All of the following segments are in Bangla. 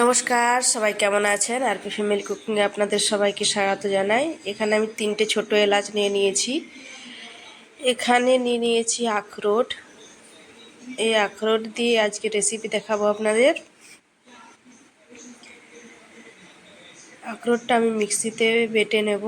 নমস্কার, সবাই কেমন আছেন? আর পি ফ্যামিলি কুকিংয়ে আপনাদের সবাইকে স্বাগত জানাই। এখানে আমি তিনটে ছোট এলাচ নিয়ে নিয়েছি। এখানে নিয়ে নিয়েছি আখরোট। এই আখরোট দিয়ে আজকে রেসিপি দেখাবো আপনাদের। আখরোটটা আমি মিক্সিতে বেটে নেব।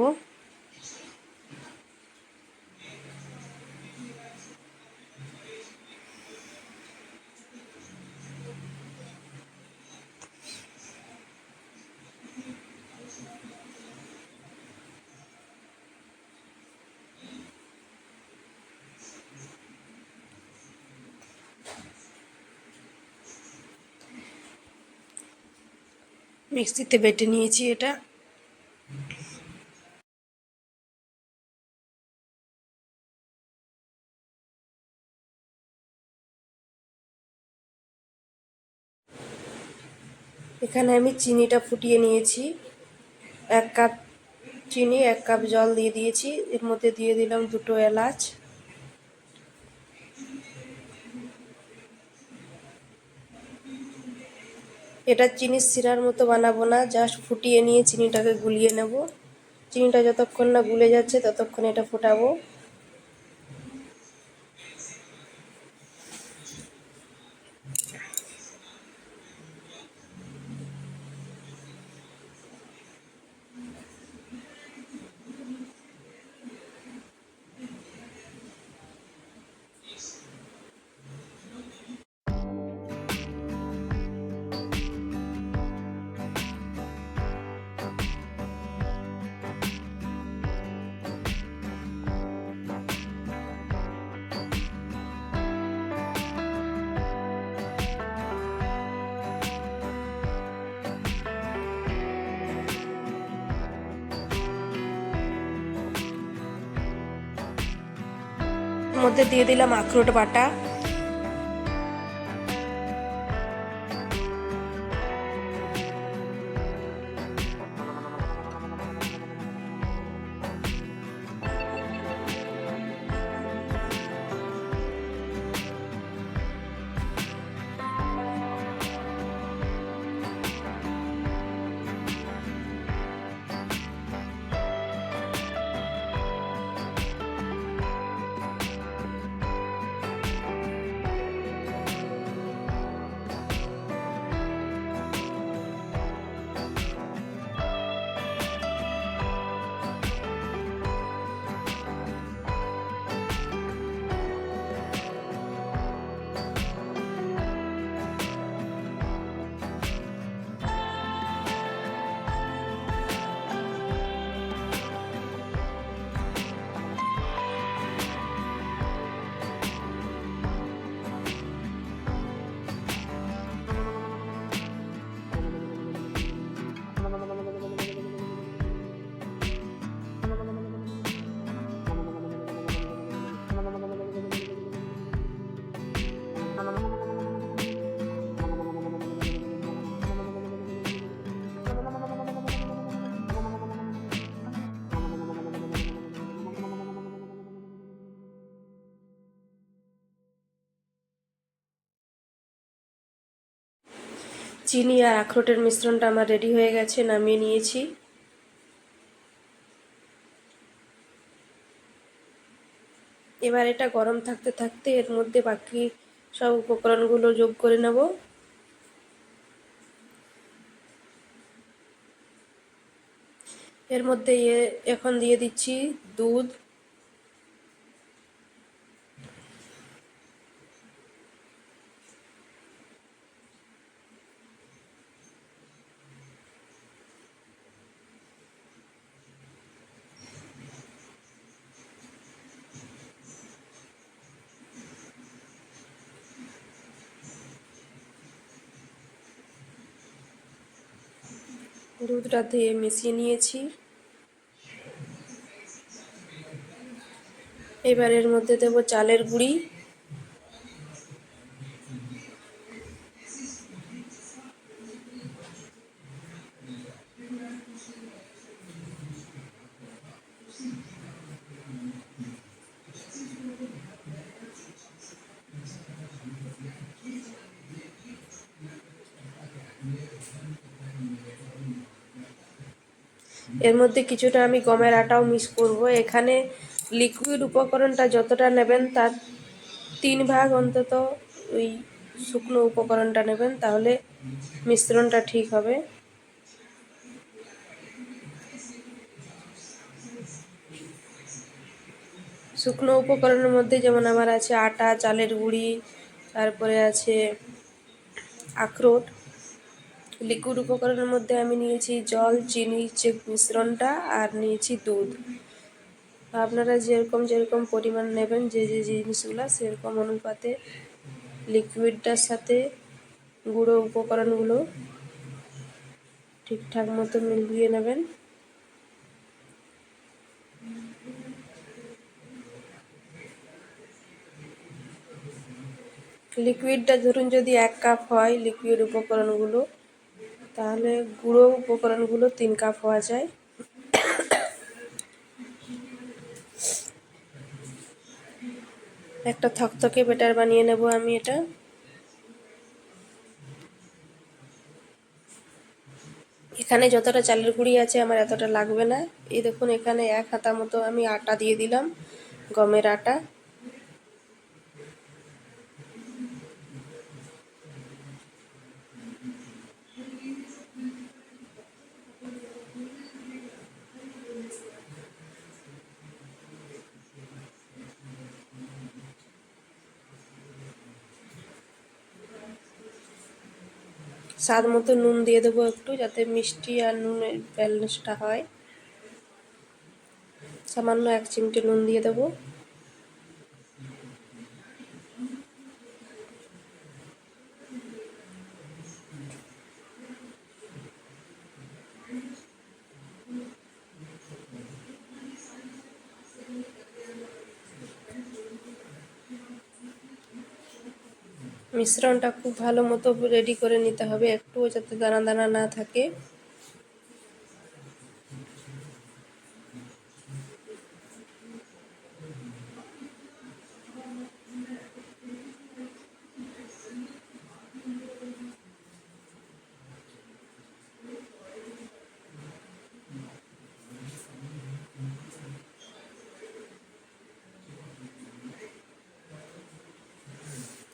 মিক্সিতে বেটে নিয়েছি এটা। এখানে আমি চিনিটা ফুটিয়ে নিয়েছি। এক কাপ চিনি, এক কাপ জল দিয়ে দিয়েছি। এর মধ্যে দিয়ে দিলাম দুটো এলাচ। এটা চিনির শিরার মতো বানাবো না জাস্ট ফুটিয়ে নিয়ে চিনিটাকে গুলিয়ে নেব। চিনিটা যতক্ষণ না গুলে যাচ্ছে, ততক্ষণ এটা ফোটাবো। মধ্যে দিয়ে দিলাম আখরোট বাটা। চিনি আর আখরোটের মিশ্রণটা আমার রেডি হয়ে গেছে, নামিয়ে নিয়েছি। এবার এটা গরম থাকতে থাকতে এর মধ্যে বাকি সব উপকরণগুলো যোগ করে নেব। এর মধ্যে এখন দিয়ে দিচ্ছি দুধ। দুধটা ধুয়ে মিশিয়ে নিয়েছি। এবার এর মধ্যে দেব চালের গুঁড়ি। এর মধ্যে কিছুটা আমি গমের আটাও মিক্স করব। এখানে লিকুইড উপকরণটা যতটা নেবেন তার তিন ভাগ অন্তত ওই শুকনো উপকরণটা নেবেন, তাহলে মিশ্রণটা ঠিক হবে। শুকনো উপকরণের মধ্যে যেমন আমার আছে আটা, চালের গুঁড়ি, তারপরে আছে আখরোট লিকুইড উপকরণের মধ্যে আমি নিয়েছি জল, চিনি, যে মিশ্রণটা, আর নিয়েছি দুধ। আপনারা যেরকম যেরকম পরিমাণ নেবেন, যে যে জিনিসগুলো, সেরকম অনুপাতে লিকুইডটার সাথে গুঁড়ো উপকরণগুলো ঠিকঠাক মতো মিলিয়ে নেবেন। লিকুইডটা ধরুন যদি এক কাপ হয়, লিকুইড উপকরণগুলো তাহলে গুঁড়ো উপকরণগুলো তিন কাপ হওয়া যায়। একটা থকথকে বেটার বানিয়ে নেব আমি এটা। এখানে যতটা চালের গুঁড়ি আছে আমার এতটা লাগবে না। এই দেখুন, এখানে এক হাতা মতো আমি আটা দিয়ে দিলাম, গমের আটা। স্বাদ মতো নুন দিয়ে দেবো একটু যাতে মিষ্টি আর নুনের ব্যালেন্সটা হয়। সামান্য এক চিমটে নুন দিয়ে দেবো। মিশ্রণটা খুব ভালো মতো রেডি করে নিতে হবে। একটুও যাতে দানা দানা না থাকে।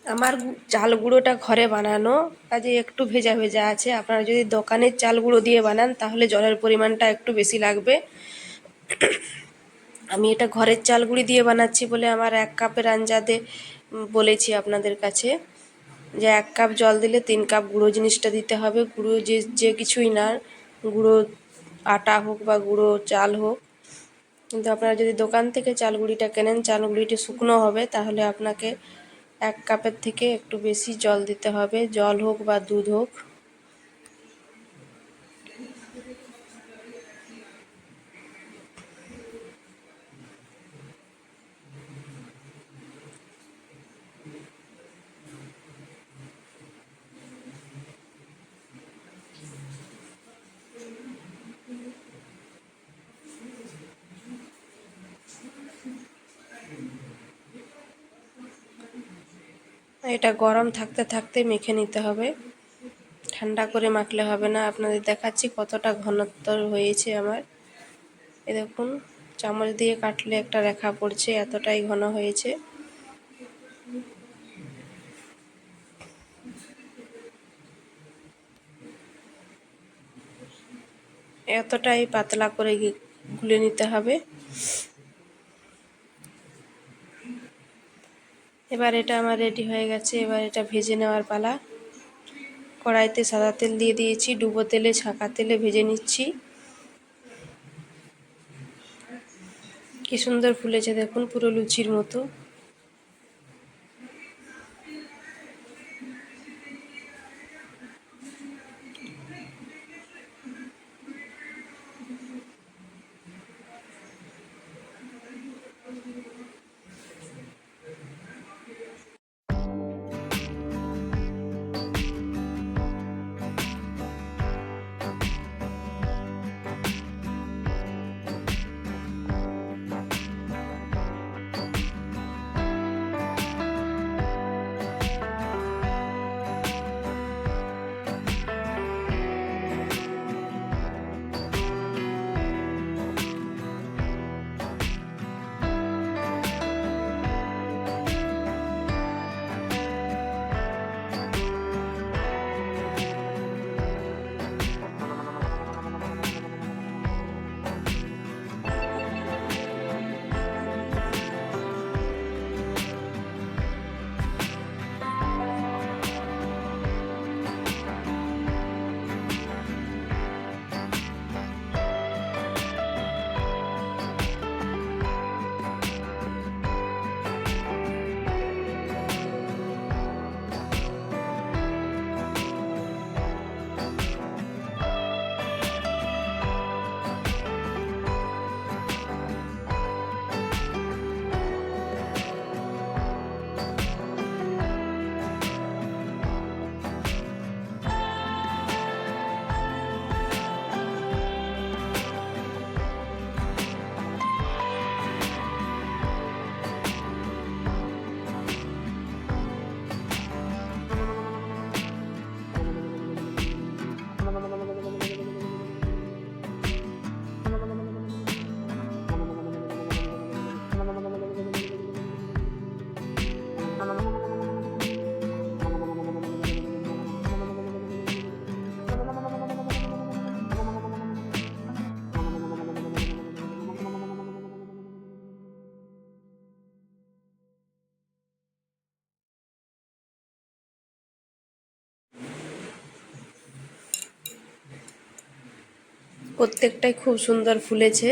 আমার চাল গুঁড়োটা ঘরে বানানো, কাজে একটু ভেজা ভেজা আছে। আপনারা যদি দোকানের চাল গুঁড়ো দিয়ে বানান, তাহলে জলের পরিমাণটা একটু বেশি লাগবে। আমি এটা ঘরের চাল গুঁড়ি দিয়ে বানাচ্ছি বলে আমার এক কাপের আঞ্জাদে বলেছি আপনাদের কাছে যে, এক কাপ জল দিলে তিন কাপ গুঁড়ো জিনিসটা দিতে হবে। গুঁড়ো যে যে কিছুই না, গুঁড়ো আটা হোক বা গুঁড়ো চাল হোক। কিন্তু আপনারা যদি দোকান থেকে চাল গুঁড়িটা কেনেন, চাল গুঁড়িটি শুকনো হবে, তাহলে আপনাকে এক কাপের থেকে একটু বেশি জল দিতে হবে জল হোক বা দুধ হোক। এটা গরম থাকতে থাকতে মেখে নিতে হবে। ঠান্ডা করে মাখলে হবে না। আপনাদের দেখাচ্ছি কতটা ঘনত্ব হয়েছে আমার। এ দেখুন, চামচ দিয়ে কাটলে একটা রেখা পড়ছে, এতটাই ঘন হয়েছে। এতটাই পাতলা করে গুলে নিতে হবে। এবার এটা আমার রেডি হয়ে গেছে, এবার এটা ভেজে নেওয়ার পালা। কড়াইতে সাদা তেল দিয়ে দিয়েছি, ডুবো তেলে ছাঁকা তেলে ভেজে নিচ্ছি। কি সুন্দর ফুলেছে দেখুন, পুরো লুচির মতো। প্রত্যেকটাই খুব সুন্দর ফুলেছে।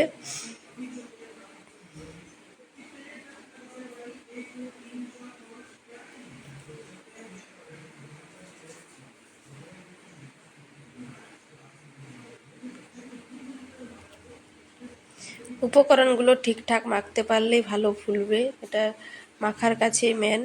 উপকরণগুলো ঠিকঠাক মাখতে পারলেই ভালো ফুলবে এটা মাখার কাছেই মেন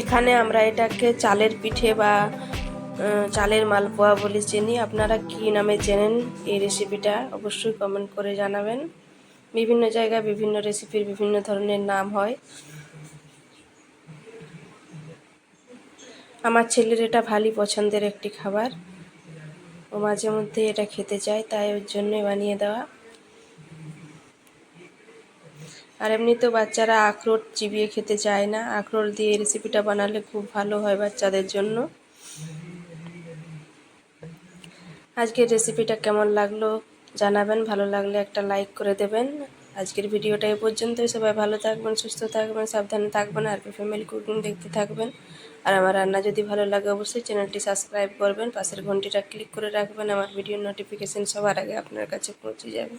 এখানে আমরা এটাকে চালের পিঠে বা চালের মালপোয়া বলে চিনি। আপনারা কি নামে চেনেন এই রেসিপিটা অবশ্যই কমেন্ট করে জানাবেন। বিভিন্ন জায়গায় বিভিন্ন রেসিপির বিভিন্ন ধরনের নাম হয়। আমার ছেলের এটা ভালোই পছন্দের একটি খাবার। ও মাঝে মধ্যে এটা খেতে চায়, তাই ওর জন্যই বানিয়ে দেওয়া। আর এমনিতেও বাচ্চারা আখরোট চিবিয়ে খেতে চায় না। আখরোট দিয়ে রেসিপিটা বানালে খুব ভালো হয় বাচ্চাদের জন্য। আজকের রেসিপিটা কেমন লাগল জানাবেন, ভালো লাগলে একটা লাইক করে দেবেন। আজকের ভিডিওটা এ পর্যন্তই। সবাই ভালো থাকবেন, সুস্থ থাকবেন, সাবধানে থাকবেন, আর ফ্যামিলি কুকিং দেখতে থাকবেন। আর আমার রান্না যদি ভালো লাগে অবশ্যই চ্যানেলটি সাবস্ক্রাইব করবেন। পাশের ঘন্টিটা ক্লিক করে রাখবেন। আমার ভিডিও নোটিফিকেশন সবার আগে আপনার কাছে পৌঁছে যাবে।